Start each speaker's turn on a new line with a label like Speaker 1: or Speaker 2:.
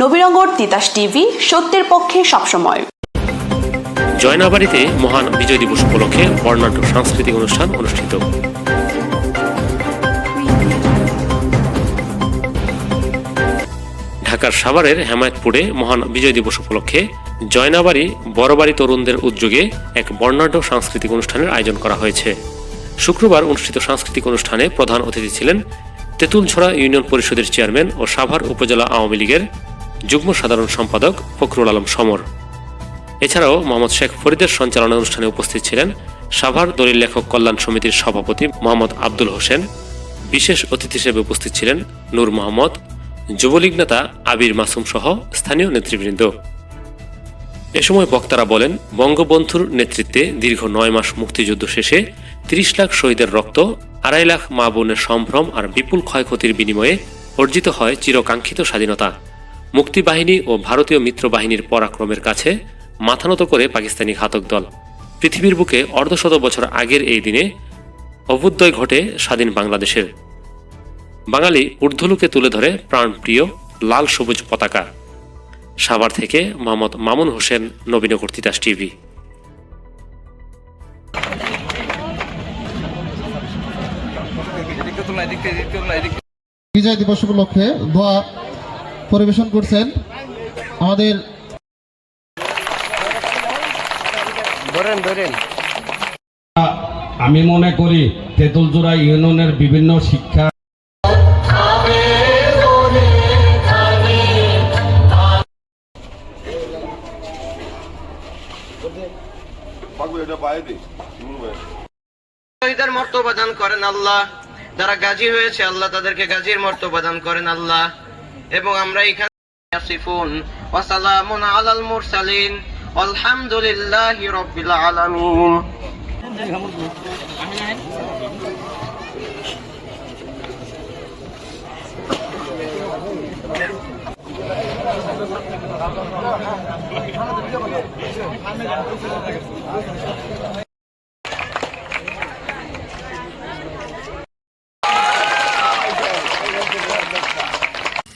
Speaker 1: Nabinagar Titas TV, সত্যের পক্ষে সবসময়।
Speaker 2: জয়নাবাড়িতে মহান বিজয় দিবস উপলক্ষে বর্ণাঢ্য সাংস্কৃতিক অনুষ্ঠান অনুষ্ঠিত। ঢাকার সাভারের হেমায়তপুরে মহান বিজয় দিবস উপলক্ষে জয়নাবাড়ি বড়বাড়ি তরুণদের উদ্যোগে এক বর্ণাঢ্য সাংস্কৃতিক অনুষ্ঠানের আয়োজন করা হয়েছে। শুক্রবার অনুষ্ঠিত সাংস্কৃতিক অনুষ্ঠানে প্রধান অতিথি ছিলেন তেঁতুলছড়া ইউনিয়ন পরিষদের চেয়ারম্যান ও সাভার উপজেলা আওয়ামী লীগের যুগ্ম সাধারণ সম্পাদক ফখরুল আলম সমর। এছাড়াও মোহাম্মদ শেখ ফরিদের সঞ্চালনা অনুষ্ঠানে উপস্থিত ছিলেন সাভার দলিল লেখক কল্যাণ সমিতির সভাপতি মোহাম্মদ আব্দুল হোসেন। বিশেষ অতিথি হিসেবে উপস্থিত ছিলেন নূর মোহাম্মদ, যুবলীগ নেতা আবির মাসুম সহ স্থানীয় নেতৃবৃন্দ। এ সময় বক্তারা বলেন, বঙ্গবন্ধুর নেতৃত্বে দীর্ঘ নয় মাস মুক্তিযুদ্ধ শেষে তিরিশ লাখ শহীদের রক্ত, আড়াই লাখ মা বোনের সম্ভ্রম আর বিপুল ক্ষয়ক্ষতির বিনিময়ে অর্জিত হয় চিরকাঙ্ক্ষিত স্বাধীনতা। মুক্তিবাহিনী ও ভারতীয় মিত্রবাহিনীর পরাক্রমের কাছে মাথানত করে পাকিস্তানি ঘাতক দল। পৃথিবীর বুকে অর্ধশত বছর আগের এই দিনে অভ্যুদয় ঘটে স্বাধীন বাংলাদেশের। বাঙালি ঊর্ধ্বলুকে তুলে ধরে প্রাণপ্রিয় লাল সবুজ পতাকা। সাভার থেকে মোহাম্মদ মামুন হোসেন, নবীনগর তিতাস টিভি।
Speaker 3: বিজয় দিবস উপলক্ষে পরিবেশন করছেন আমাদের
Speaker 4: আমি মনে করি তেঁতুলজোড়া ইউনিয়নের বিভিন্ন শিক্ষা
Speaker 5: শহীদের মর্তবা দান করেন আল্লাহ। যারা গাজী হয়েছে আল্লাহ তাদেরকে গাজীর মর্তবা দান করেন আল্লাহ। এবং আমরা এখানে ইয়াসিফুন ওয়া সালামুন আলাল মুরসালিন আলহামদুলিল্লাহি রাব্বিল আলামিন